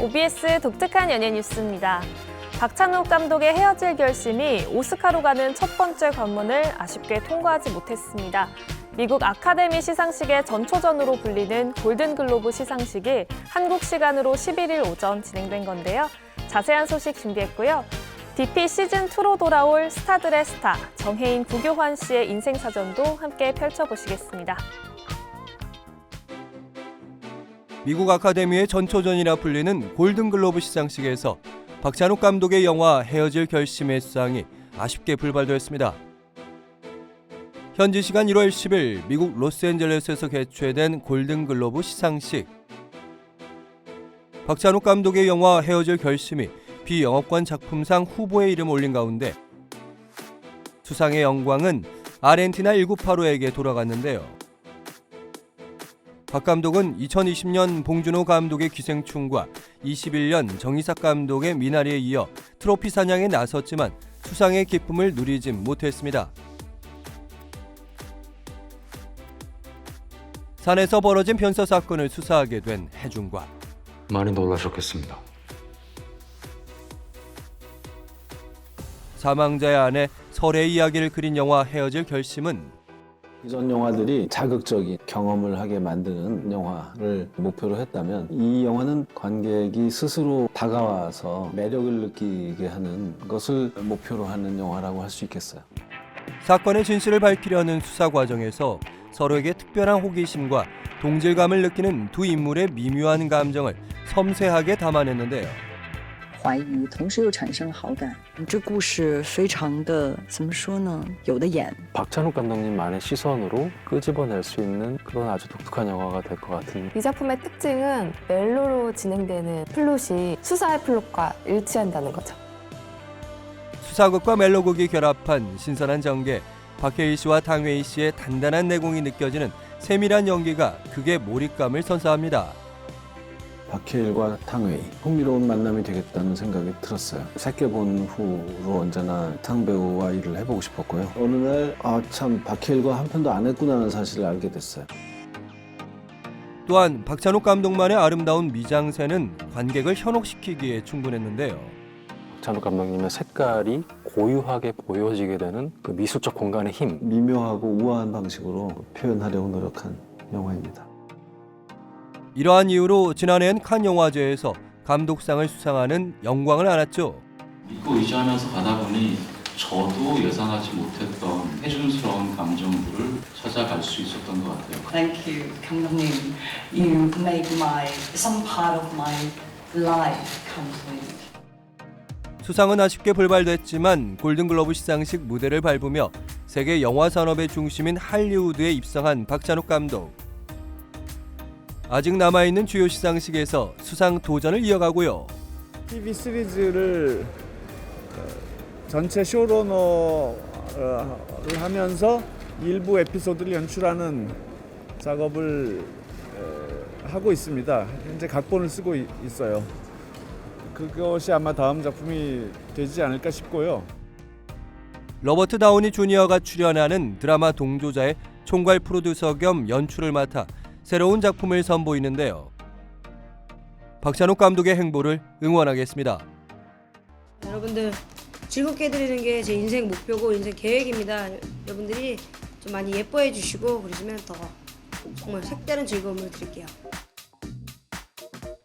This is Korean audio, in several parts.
OBS 독특한 연예 뉴스입니다. 박찬욱 감독의 헤어질 결심이 오스카로 가는 첫 번째 관문을 아쉽게 통과하지 못했습니다. 미국 아카데미 시상식의 전초전으로 불리는 골든글로브 시상식이 한국 시간으로 11일 오전 진행된 건데요. 자세한 소식 준비했고요. DP 시즌2로 돌아올 스타들의 스타, 정혜인 구교환 씨의 인생사전도 함께 펼쳐보시겠습니다. 미국 아카데미의 전초전이라 불리는 골든글로브 시상식에서 박찬욱 감독의 영화 헤어질 결심의 수상이 아쉽게 불발되었습니다. 현지 시간 1월 10일 미국 로스앤젤레스에서 개최된 골든글로브 시상식. 박찬욱 감독의 영화 헤어질 결심이 비영업관 작품상 후보에 이름 올린 가운데 수상의 영광은 아르헨티나 1985에게 돌아갔는데요. 박 감독은 2020년 봉준호 감독의 기생충과 21년 정희삭 감독의 미나리에 이어 트로피 사냥에 나섰지만 수상의 기쁨을 누리진 못했습니다. 산에서 벌어진 변사 사건을 수사하게 된 해중관. 많이 놀라셨겠습니다. 사망자의 아내 설의 이야기를 그린 영화 헤어질 결심은 이전 영화들이 자극적인 경험을 하게 만드는 영화를 목표로 했다면 이 영화는 관객이 스스로 다가와서 매력을 느끼게 하는 것을 목표로 하는 영화라고 할 수 있겠어요. 사건의 진실을 밝히려는 수사 과정에서 서로에게 특별한 호기심과 동질감을 느끼는 두 인물의 미묘한 감정을 섬세하게 담아냈는데요. 怀疑，同时又产生好感。这故事非常的怎么说呢？有的演。 박찬욱 감독님만의 시선으로 끄집어낼 수 있는 그런 아주 독특한 영화가 될 것 같은 이 작품의 특징은 멜로로 진행되는 플롯이 수사의 플롯과 일치한다는 거죠. 수사극과 멜로극이 결합한 신선한 전개, 박해일 씨와 탕웨이 씨의 단단한 내공이 느껴지는 세밀한 연기가 극의 몰입감을 선사합니다. 박해일과 탕웨이 흥미로운 만남이 되겠다는 생각이 들었어요. 새끼 본 후로 언제나 탕 배우와 일을 해보고 싶었고요. 어느 날 아 참 박해일과 한 편도 안 했구나는 사실을 알게 됐어요. 또한 박찬욱 감독만의 아름다운 미장센은 관객을 현혹시키기에 충분했는데요. 박찬욱 감독님의 색깔이 고유하게 보여지게 되는 그 미술적 공간의 힘 미묘하고 우아한 방식으로 표현하려고 노력한 영화입니다. 이러한 이유로 지난해엔 칸 영화제에서 감독상을 수상하는 영광을 안았죠. 믿고 의지하면서 가다 보니 저도 예상하지 못했던 해준스러운 감정들을 찾아갈 수 있었던 것 같아요. Thank you, 감독님. You make my some part of my life complete. 수상은 아쉽게 불발됐지만 골든글로브 시상식 무대를 밟으며 세계 영화 산업의 중심인 할리우드에 입성한 박찬욱 감독. 아직 남아있는 주요 시상식에서 수상 도전을 이어가고요. TV 시리즈를 어, 전체 쇼러너를 하면서 일부 에피소드를 연출하는 작업을 에, 하고 있습니다. 현재 각본을 쓰고 이- 있어요. 그것이 아마 다음 작품이 되지 않을까 싶고요. 로버트 다우니 주니어가 출연하는 드라마 동조자의 총괄 프로듀서 겸 연출을 맡아 새로운 작품을 선보이는데요. 박찬욱 감독의 행보를 응원하겠습니다. 여러분들 즐겁게 해드리는 게 제 인생 목표고 인생 계획입니다. 여러분들이 좀 많이 예뻐해 주시고 그러시면 더 정말 색다른 즐거움을 드릴게요.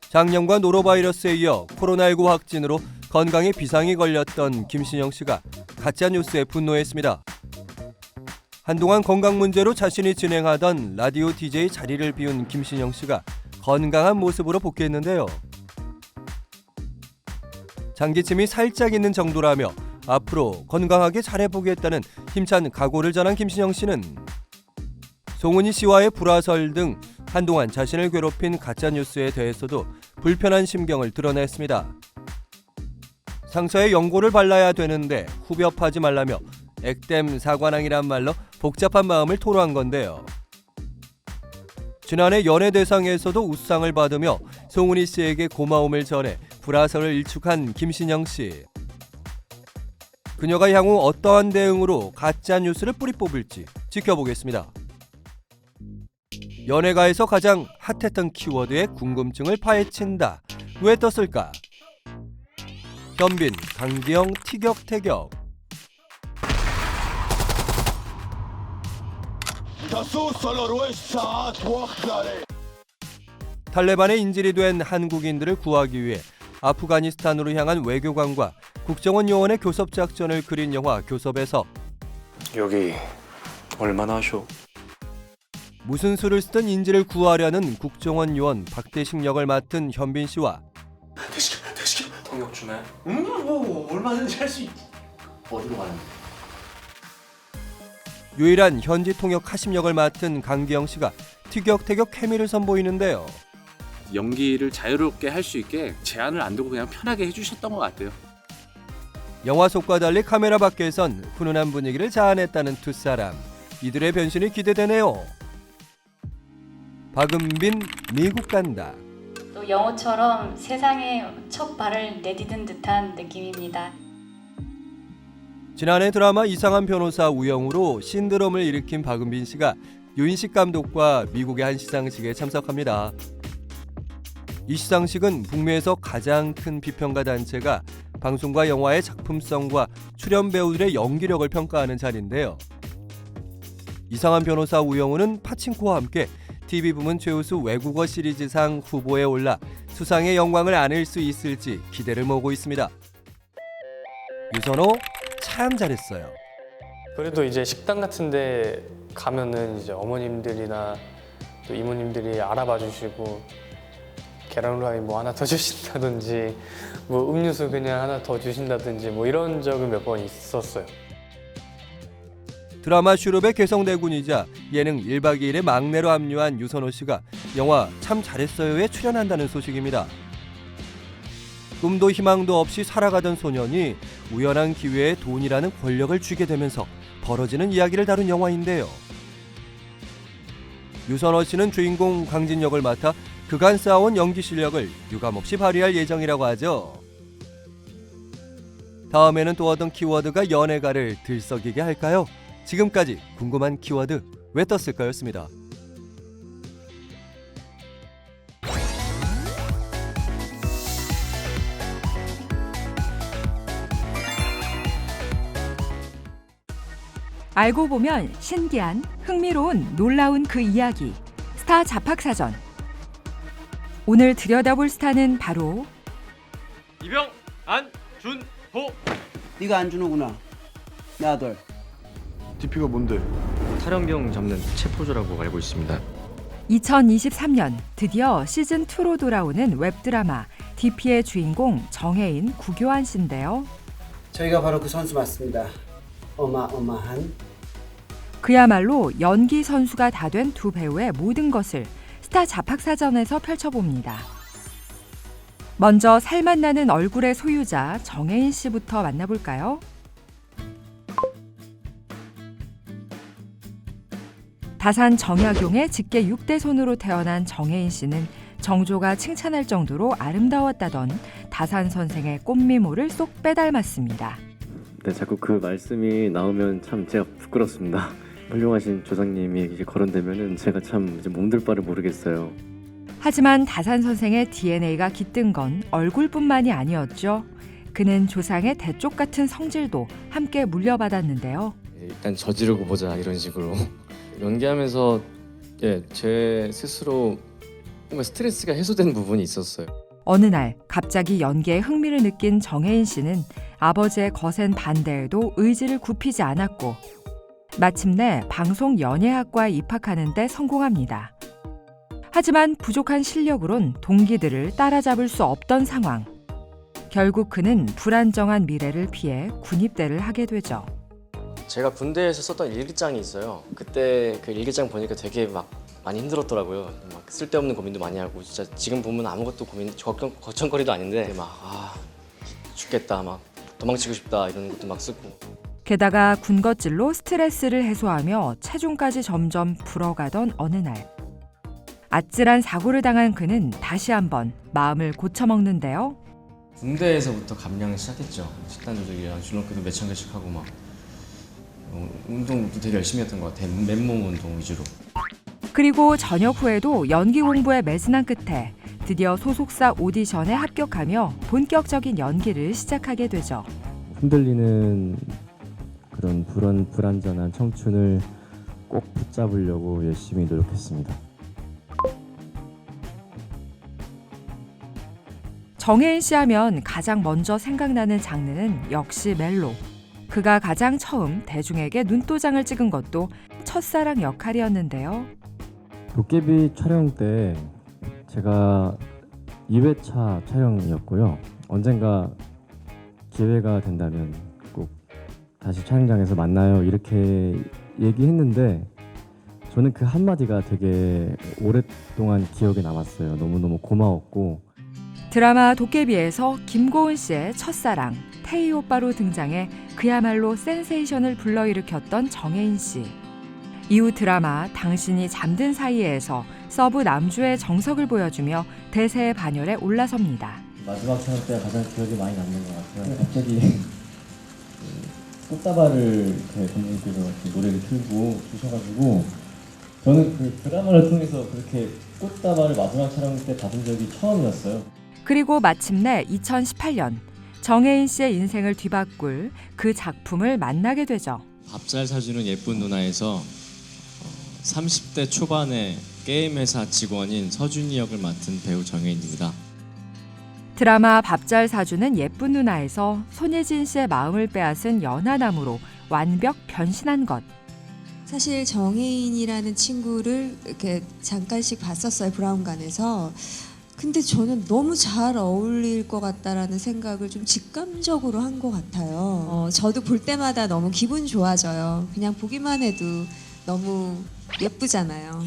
작년과 노로바이러스에 이어 코로나19 확진으로 건강에 비상이 걸렸던 김신영 씨가 가짜 뉴스에 분노했습니다. 한동안 건강 문제로 자신이 진행하던 라디오 DJ 자리를 비운 김신영 씨가 건강한 모습으로 복귀했는데요. 장기침이 살짝 있는 정도라며 앞으로 건강하게 잘해보겠다는 힘찬 각오를 전한 김신영 씨는 송은이 씨와의 불화설 등 한동안 자신을 괴롭힌 가짜 뉴스에 대해서도 불편한 심경을 드러냈습니다. 상처에 연고를 발라야 되는데 후벼파지 말라며 액땜 사관왕이란 말로 복잡한 마음을 토로한 건데요. 지난해 연예대상에서도 우상을 받으며 송은이 씨에게 고마움을 전해 불화설을 일축한 김신영 씨. 그녀가 향후 어떠한 대응으로 가짜 뉴스를 뿌리 뽑을지 지켜보겠습니다. 연예가에서 가장 핫했던 키워드의 궁금증을 파헤친다. 왜 떴을까? 현빈, 강기영 티격태격. 탈레반의 인질이 된 한국인들을 구하기 위해 아프가니스탄으로 향한 외교관과 국정원 요원의 교섭 작전을 그린 영화 교섭에서 여기 얼마나 하쇼? 무슨 수를 쓰든 인질을 구하려는 국정원 요원 박대식 역을 맡은 현빈 씨와 통역 주매. 유일한 현지 통역 카심 역을 맡은 강기영 씨가 티격태격 케미를 선보이는데요. 연기를 자유롭게 할 수 있게 제한을 안 두고 그냥 편하게 해주셨던 것 같아요. 영화 속과 달리 카메라 밖에선 훈훈한 분위기를 자아냈다는 두 사람. 이들의 변신이 기대되네요. 박은빈 미국 간다. 또 영어처럼 세상에 첫 발을 내디딘 듯한 느낌입니다. 지난해 드라마 이상한 변호사 우영우로 신드롬을 일으킨 박은빈 씨가 유인식 감독과 미국의 한 시상식에 참석합니다. 이 시상식은 북미에서 가장 큰 비평가 단체가 방송과 영화의 작품성과 출연 배우들의 연기력을 평가하는 자리인데요. 이상한 변호사 우영우는 파친코와 함께 TV 부문 최우수 외국어 시리즈상 후보에 올라 수상의 영광을 안을 수 있을지 기대를 모으고 있습니다. 유선호 참 잘했어요. 그래도 이제 식당 같은데 가면은 이제 어머님들이나 또 이모님들이 알아봐 주시고 계란 후라이 뭐 하나 더 주신다든지 뭐 음료수 그냥 하나 더 주신다든지 뭐 이런 적은 몇 번 있었어요. 드라마 슈룹의 개성대군이자 예능 1박 2일의 막내로 합류한 유선호 씨가 영화 참 잘했어요에 출연한다는 소식입니다. 꿈도 희망도 없이 살아가던 소년이 우연한 기회에 돈이라는 권력을 쥐게 되면서 벌어지는 이야기를 다룬 영화인데요. 유선호 씨는 주인공 강진 역을 맡아 그간 쌓아온 연기 실력을 유감없이 발휘할 예정이라고 하죠. 다음에는 또 어떤 키워드가 연예가를 들썩이게 할까요? 지금까지 궁금한 키워드 왜 떴을까였습니다. 알고 보면 신기한, 흥미로운, 놀라운 그 이야기. 스타 잡학사전. 오늘 들여다볼 스타는 바로 이병 안준호 네가 안준호구나 내 아들 DP가 뭔데? 탈영병 잡는 체포조라고 알고 있습니다. 2023년 드디어 시즌 2로 돌아오는 웹드라마 DP의 주인공 정혜인 구교환 씨인데요. 저희가 바로 그 선수 맞습니다 어마어마한 그야말로 연기 선수가 다 된 두 배우의 모든 것을 스타 잡학사전에서 펼쳐봅니다. 먼저 살맛 나는 얼굴의 소유자 정혜인 씨부터 만나볼까요? 다산 정약용의 직계 6대 손으로 태어난 정혜인 씨는 정조가 칭찬할 정도로 아름다웠다던 다산 선생의 꽃미모를 쏙 빼닮았습니다. 네, 자꾸 그 말씀이 나오면 참 제가 부끄럽습니다. 훌륭하신 조상님이 이제 거론되면은 제가 참 이제 몸둘 바를 모르겠어요. 하지만 다산 선생의 DNA가 깃든 건 얼굴뿐만이 아니었죠. 그는 조상의 대쪽 같은 성질도 함께 물려받았는데요. 일단 저지르고 보자 이런 식으로 연기하면서 예, 제 스스로 뭔가 스트레스가 해소된 부분이 있었어요. 어느 날 갑자기 연기에 흥미를 느낀 정혜인 씨는 아버지의 거센 반대에도 의지를 굽히지 않았고 마침내 방송 연예학과에 입학하는 데 성공합니다. 하지만 부족한 실력으론 동기들을 따라잡을 수 없던 상황. 결국 그는 불안정한 미래를 피해 군입대를 하게 되죠. 제가 군대에서 썼던 일기장이 있어요. 그때 그 일기장 보니까 되게 막 많이 힘들었더라고요. 막 쓸데없는 고민도 많이 하고 진짜 지금 보면 아무것도 고민 걱정 걱정거리도 아닌데 막 아, 죽겠다 막 도망치고 싶다 이런 것도 막 쓰고 게다가 군것질로 스트레스를 해소하며 체중까지 점점 불어가던 어느 날 아찔한 사고를 당한 그는 다시 한번 마음을 고쳐먹는데요. 군대에서부터 감량을 시작했죠. 식단 조절이랑 줄넘기도 몇천 개씩 하고 막 어, 운동도 되게 열심히 했던 것 같아요. 맨몸 운동 위주로. 그리고 전역 후에도 연기 공부에 매진한 끝에 드디어 소속사 오디션에 합격하며 본격적인 연기를 시작하게 되죠. 흔들리는 그런 불안 불안전한 청춘을 꼭 붙잡으려고 열심히 노력했습니다. 정혜인 씨 하면 가장 먼저 생각나는 장르는 역시 멜로. 그가 가장 처음 대중에게 눈도장을 찍은 것도 첫사랑 역할이었는데요. 도깨비 촬영 때 제가 2회차 촬영이었고요. 언젠가 기회가 된다면 꼭 다시 촬영장에서 만나요. 이렇게 얘기했는데 저는 그 한마디가 되게 오랫동안 기억에 남았어요. 너무너무 고마웠고 드라마 도깨비에서 김고은 씨의 첫사랑 태희 오빠로 등장해 그야말로 센세이션을 불러일으켰던 정혜인 씨. 이후 드라마 당신이 잠든 사이에서 서브 남주의 정석을 보여주며 대세의 반열에 올라섭니다. 마지막 촬영 때가 가장 기억에 많이 남는 것 같아요. 갑자기 그 꽃다발을 감독님께서 이렇게 노래를 틀고 주셔가지고 저는 그 드라마를 통해서 그렇게 꽃다발을 마지막 촬영 때 받은 적이 처음이었어요. 그리고 마침내 2018년 정혜인 씨의 인생을 뒤바꿀 그 작품을 만나게 되죠. 밥잘 사주는 예쁜 누나에서 어, 30대 초반의 게임 회사 직원인 서준이 역을 맡은 배우 정혜인입니다. 드라마 밥 잘 사주는 예쁜 누나에서 손예진 씨의 마음을 빼앗은 연하남으로 완벽 변신한 것. 사실 정혜인이라는 친구를 이렇게 잠깐씩 봤었어요 브라운관에서 근데 저는 너무 잘 어울릴 것 같다라는 생각을 좀 직감적으로 한 것 같아요. 어, 저도 볼 때마다 너무 기분 좋아져요. 그냥 보기만 해도 너무 예쁘잖아요.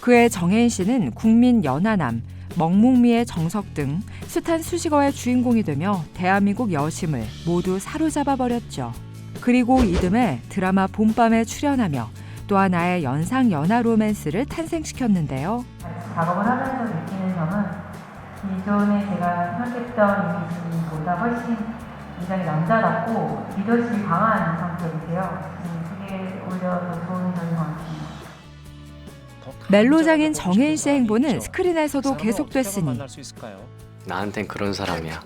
그의 정혜인 씨는 국민 연하남, 먹묵미의 정석 등 숱한 수식어의 주인공이 되며 대한민국 여심을 모두 사로잡아 버렸죠. 그리고 이듬해 드라마 봄밤에 출연하며 또 하나의 연상 연하 로맨스를 탄생시켰는데요. 작업을 하면서 느끼는 점은 기존에 제가 생각했던 이미지보다 훨씬 굉장히 남자답고 리더십이 강한 성격이 멜로장인 정혜인 씨의 행보는 스크린에서도 계속됐으니 나한텐 그런 사람이야.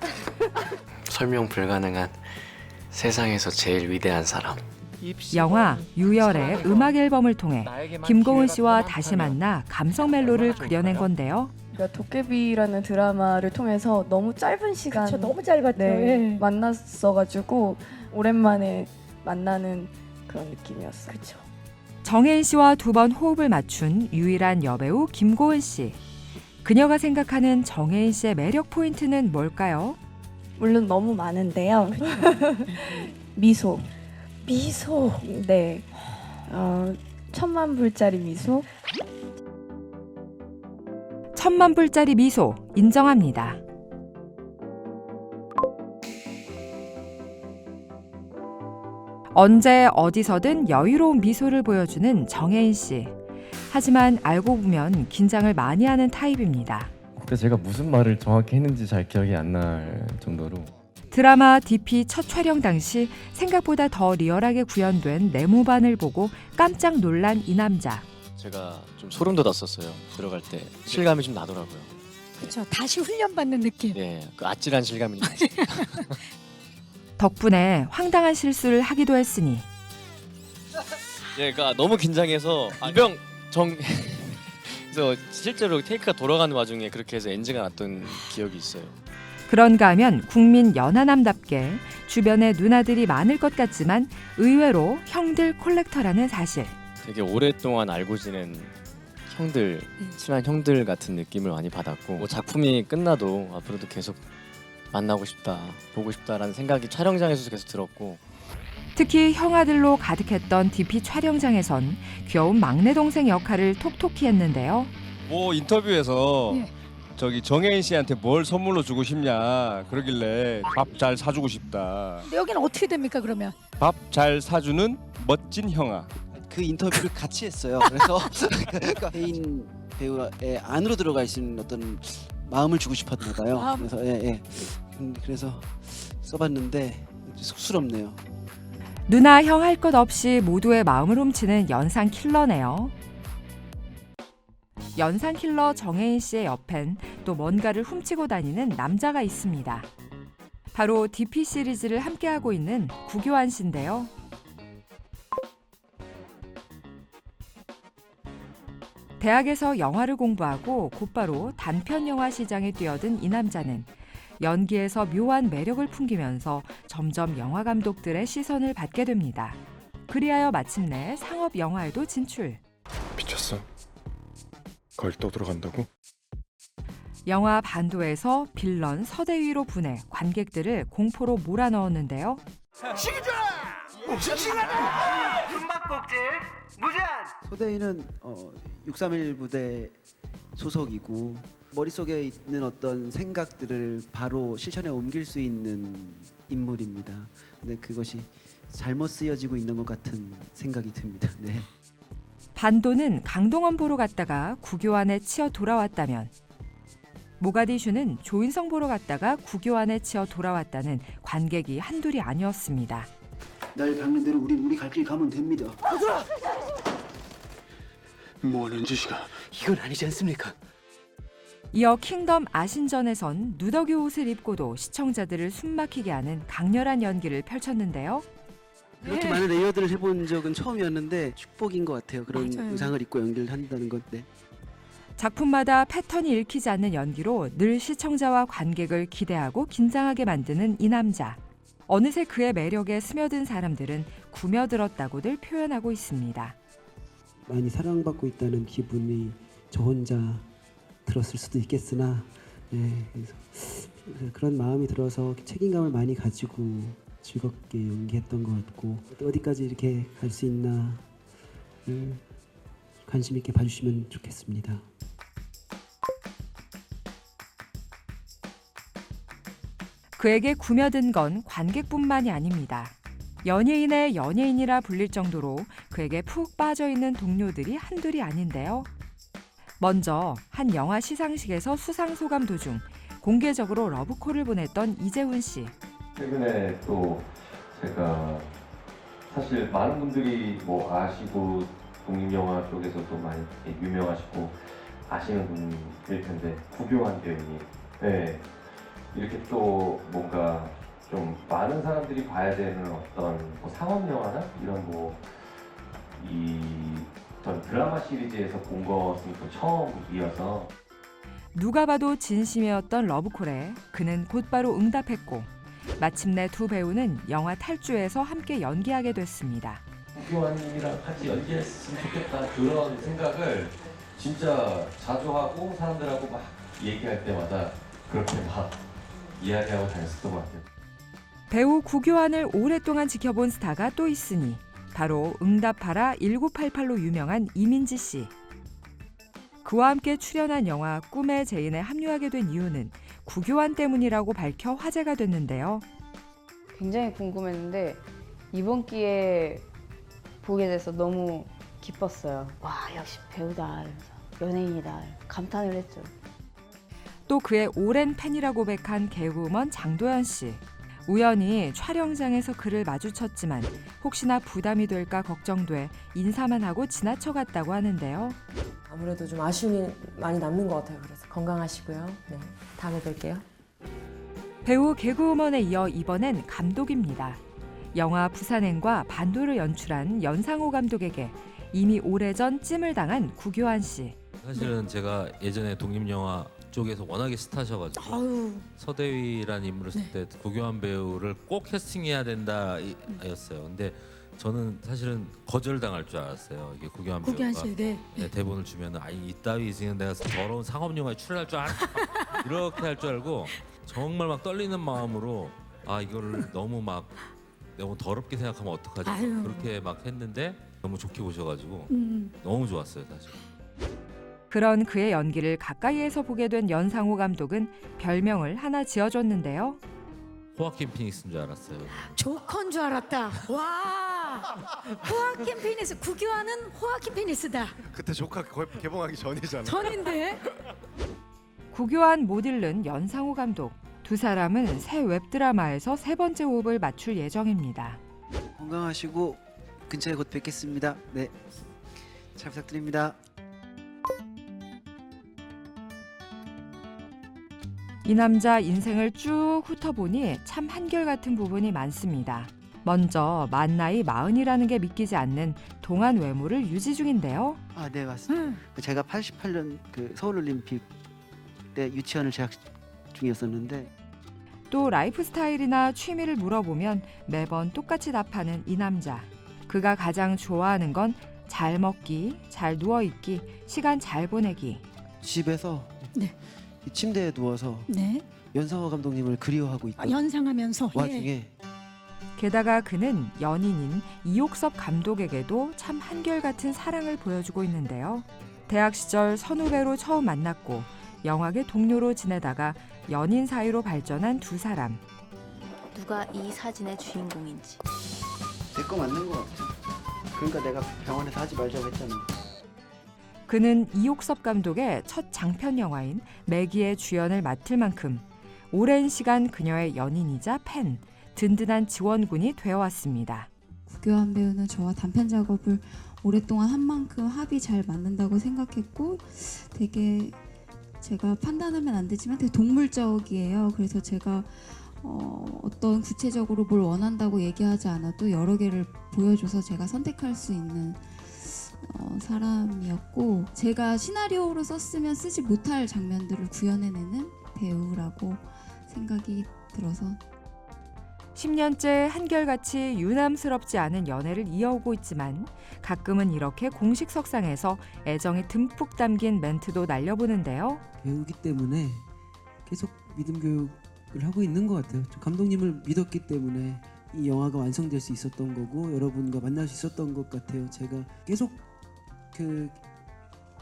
설명 불가능한 세상에서 제일 위대한 사람. 영화 유열의 음악 앨범을 통해 김고은 씨와 다시 만나 감성 멜로를 그려낸 건데요. 그러니까 도깨비라는 드라마를 통해서 너무 짧은 시간 그쵸, 너무 짧았죠. 네, 예. 만났어가지고 오랜만에 만나는 그런 느낌이었어요. 그쵸. 정혜인 씨와 두 번 호흡을 맞춘 유일한 여배우 김고은 씨. 그녀가 생각하는 정혜인 씨의 매력 포인트는 뭘까요? 물론 너무 많은데요. 미소. 미소. 네. 어, 천만 불짜리 미소. 천만 불짜리 미소 인정합니다. 언제 어디서든 여유로운 미소를 보여주는 정혜인 씨. 하지만 알고 보면 긴장을 많이 하는 타입입니다. 그때 제가 무슨 말을 정확히 했는지 잘 기억이 안 날 정도로 드라마 DP 첫 촬영 당시 생각보다 더 리얼하게 구현된 네모반을 보고 깜짝 놀란 이 남자. 제가 좀 소름 돋았었어요. 들어갈 때 실감이 좀 나더라고요. 그쵸. 다시 훈련받는 느낌. 예, 그 아찔한 실감이 좀 났어요. 덕분에 황당한 실수를 하기도 했으니 예, 그러니까 너무 긴장해서 이병 정 그래서 실제로 테이크가 돌아가는 와중에 그렇게 해서 엔지가 났던 기억이 있어요. 그런가 하면 국민 연하남답게 주변에 누나들이 많을 것 같지만 의외로 형들 콜렉터라는 사실. 되게 오랫동안 알고 지낸 형들, 친한 형들 같은 느낌을 많이 받았고 뭐 작품이 끝나도 앞으로도 계속 만나고 싶다, 보고 싶다라는 생각이 촬영장에서 계속 들었고 특히 형아들로 가득했던 DP 촬영장에선 귀여운 막내 동생 역할을 톡톡히 했는데요. 뭐 인터뷰에서 예. 저기 정혜인 씨한테 뭘 선물로 주고 싶냐 그러길래 밥 잘 사주고 싶다. 여기는 어떻게 됩니까 그러면? 밥 잘 사주는 멋진 형아. 그 인터뷰를 같이 했어요. 그래서 그러니까 개인 배우의 안으로 들어가 있는 어떤 마음을 주고 싶었나 봐요. 마음. 그래서 예, 예. 음, 그래서 써봤는데 쑥스럽네요. 누나 형 할 것 없이 모두의 마음을 훔치는 연상 킬러네요. 연상 킬러 정혜인 씨의 옆엔 또 뭔가를 훔치고 다니는 남자가 있습니다. 바로 DP 시리즈를 함께하고 있는 구교환 씨인데요. 대학에서 영화를 공부하고 곧바로 단편 영화 시장에 뛰어든 이 남자는 연기에서 묘한 매력을 풍기면서 점점 영화 감독들의 시선을 받게 됩니다. 그리하여 마침내 상업 영화에도 진출. 미쳤어? 거길 또 들어간다고? 영화 반도에서 빌런 서대위로 분해 관객들을 공포로 몰아넣었는데요. 소대인은 어, 631 부대 소속이고 머릿속에 있는 어떤 생각들을 바로 실천에 옮길 수 있는 인물입니다. 근데 그것이 잘못 쓰여지고 있는 것 같은 생각이 듭니다. 네. 반도는 강동원 보러 갔다가 구교환에 치여 돌아왔다면 모가디슈는 조인성 보러 갔다가 구교환에 치여 돌아왔다는 관객이 한둘이 아니었습니다. 날 박는 대로 우린 우리 갈 길 가면 됩니다. 뭐하는 짓이가? 이건 아니지 않습니까? 이어 킹덤 아신전에선 누더기 옷을 입고도 시청자들을 숨막히게 하는 강렬한 연기를 펼쳤는데요. 이렇게 많은 레이어드를 해본 적은 처음이었는데 축복인 것 같아요. 그런 맞아요. 의상을 입고 연기를 한다는 건. 네. 작품마다 패턴이 읽히지 않는 연기로 늘 시청자와 관객을 기대하고 긴장하게 만드는 이 남자. 어느새 그의 매력에 스며든 사람들은 구며들었다고들 표현하고 있습니다. 많이 사랑받고 있다는 기분이 저 혼자 들었을 수도 있겠으나 네, 그래서 그런 마음이 들어서 책임감을 많이 가지고 즐겁게 연기했던 것 같고 또 어디까지 이렇게 갈 수 있나 를 관심 있게 봐주시면 좋겠습니다. 그에게 구며든 건 관객뿐만이 아닙니다. 연예인의 연예인이라 불릴 정도로 그에게 푹 빠져 있는 동료들이 한둘이 아닌데요. 먼저 한 영화 시상식에서 수상 소감 도중 공개적으로 러브콜을 보냈던 이재훈 씨. 최근에 또 제가 사실 많은 분들이 뭐 아시고 독립 영화 쪽에서도 많이 유명하시고 아시는 분일 텐데 구교환 배우님 네 이렇게 또 뭔가 좀 많은 사람들이 봐야 되는 어떤 뭐 상업 영화나 이런 뭐이 전 드라마 시리즈에서 본 것은 또 처음이어서 누가 봐도 진심이었던 러브콜에 그는 곧바로 응답했고 마침내 두 배우는 영화 탈주에서 함께 연기하게 됐습니다. 구교환님이랑 같이 연기했으면 좋겠다 그런 생각을 진짜 자주 하고 사람들하고 막 얘기할 때마다 그렇게 막 이야기하고 다녔었던 것 같아요. 배우 구교환을 오랫동안 지켜본 스타가 또 있으니 바로 응답하라 1988로 유명한 이민지 씨. 그와 함께 출연한 영화 꿈의 제인에 합류하게 된 이유는 구교환 때문이라고 밝혀 화제가 됐는데요. 굉장히 궁금했는데 이번 기회에 보게 돼서 너무 기뻤어요. 와 역시 배우다 이러면서 연예인이다 감탄을 했죠. 또 그의 오랜 팬이라 고 백한 개그우먼 장도연 씨. 우연히 촬영장에서 그를 마주쳤지만 혹시나 부담이 될까 걱정돼 인사만 하고 지나쳐 갔다고 하는데요. 아무래도 좀 아쉬움이 많이 남는 것 같아요. 그래서 건강하시고요. 네, 다음에 뵐게요. 배우 개그우먼에 이어 이번엔 감독입니다. 영화 부산행과 반도를 연출한 연상호 감독에게 이미 오래전 찜을 당한 구교환 씨. 사실은 제가 예전에 독립 영화 쪽에서 워낙에 스타셔가지고 아유. 서대위라는 인물을 쓸때 구교환 배우를 꼭 캐스팅해야 된다였어요. 근데 저는 사실은 거절당할 줄 알았어요. 이게 구교환 구교환 배우가 씨, 네. 네, 대본을 주면 아니 이따위 있으면 내가 더러운 상업 영화에 출연할 줄 알았어. 이렇게 할 줄 알고 정말 막 떨리는 마음으로 아 이거를 너무 막 너무 더럽게 생각하면 어떡하지? 아유. 그렇게 막 했는데 너무 좋게 보셔가지고 음. 너무 좋았어요 사실. 그런 그의 연기를 가까이에서 보게 된 연상호 감독은 별명을 하나 지어줬는데요. 호아킨 피닉스인 줄 알았어요. 조커인 줄 알았다. 와. 호아킨 피니스 구교환은 호아킨 피니스다. 그때 조카 거- 개봉하기 전이잖아. 전인데. 구교환 못 잃는 연상호 감독. 두 사람은 새 웹드라마에서 세 번째 호흡을 맞출 예정입니다. 건강하시고 근처에 곧 뵙겠습니다. 네. 잘 부탁드립니다. 이 남자 인생을 쭉 훑어보니 참 한결같은 부분이 많습니다. 먼저 만 나이 마흔이라는 게 믿기지 않는 동안 외모를 유지 중인데요. 아, 네 맞습니다. 제가 88년 그 서울올림픽 때 유치원을 재학 중이었었는데 또 라이프 스타일이나 취미를 물어보면 매번 똑같이 답하는 이 남자. 그가 가장 좋아하는 건 잘 먹기, 잘 누워 있기, 시간 잘 보내기. 집에서 네. 이 침대에 누워서 네. 연상호 감독님을 그리워하고 있고 아, 연상하면서 예. 와중에 게다가 그는 연인인 이옥섭 감독에게도 참 한결같은 사랑을 보여주고 있는데요. 대학 시절 선후배로 처음 만났고 영화계 동료로 지내다가 연인 사이로 발전한 두 사람. 누가 이 사진의 주인공인지. 내 거 맞는 것 같아. 그러니까 내가 병원에서 하지 말자고 했잖아. 그는 이옥섭 감독의 첫 장편 영화인 매기의 주연을 맡을 만큼 오랜 시간 그녀의 연인이자 팬, 든든한 지원군이 되어왔습니다. 구교환 배우는 저와 단편 작업을 오랫동안 한 만큼 합이 잘 맞는다고 생각했고 되게 제가 판단하면 안 되지만 되게 동물적이에요. 그래서 제가 어, 어떤 구체적으로 뭘 원한다고 얘기하지 않아도 여러 개를 보여줘서 제가 선택할 수 있는 어, 사람이었고 제가 시나리오로 썼으면 쓰지 못할 장면들을 구현해내는 배우라고 생각이 들어서 10년째 한결같이 유남스럽지 않은 연애를 이어오고 있지만 가끔은 이렇게 공식 석상에서 애정이 듬뿍 담긴 멘트도 날려보는데요. 배우기 때문에 계속 믿음 교육을 하고 있는 것 같아요. 저 감독님을 믿었기 때문에 이 영화가 완성될 수 있었던 거고 여러분과 만날 수 있었던 것 같아요. 제가 계속 그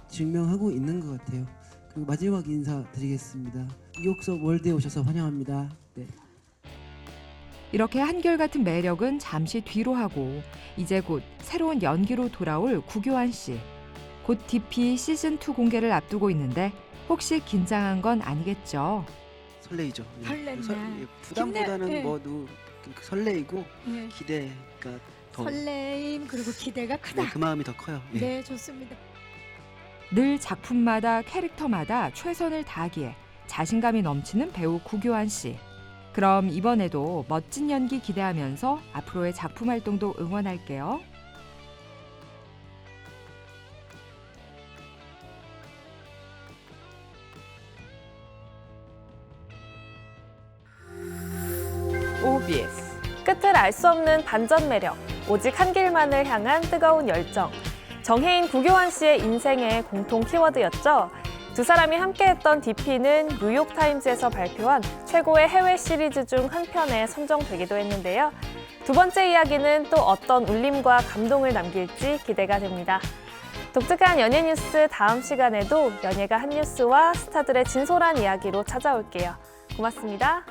증명하고 있는 것 같아요. 그리고 마지막 인사 드리겠습니다. 이옥섭 월드에 오셔서 환영합니다. 네. 이렇게 한결같은 매력은 잠시 뒤로 하고 이제 곧 새로운 연기로 돌아올 구교환 씨. 곧 DP 시즌 2 공개를 앞두고 있는데 혹시 긴장한 건 아니겠죠? 설레이죠. 네. 설렜나. 설- 예, 부담보다는 힘내- 예. 뭐 누, 그 설레이고 예. 기대가 더 설레임 그리고 기대가 크다. 네, 그 마음이 더 커요. 예. 네, 좋습니다. 늘 작품마다 캐릭터마다 최선을 다하기에 자신감이 넘치는 배우 구교환 씨. 그럼 이번에도 멋진 연기 기대하면서 앞으로의 작품 활동도 응원할게요. OBS 끝을 알 수 없는 반전 매력 오직 한 길만을 향한 뜨거운 열정 정혜인 구교환 씨의 인생의 공통 키워드였죠. 두 사람이 함께했던 DP는 뉴욕타임즈에서 발표한 최고의 해외 시리즈 중 한 편에 선정되기도 했는데요. 두 번째 이야기는 또 어떤 울림과 감동을 남길지 기대가 됩니다. 독특한 연예 뉴스 다음 시간에도 연예가 한 뉴스와 스타들의 진솔한 이야기로 찾아올게요. 고맙습니다.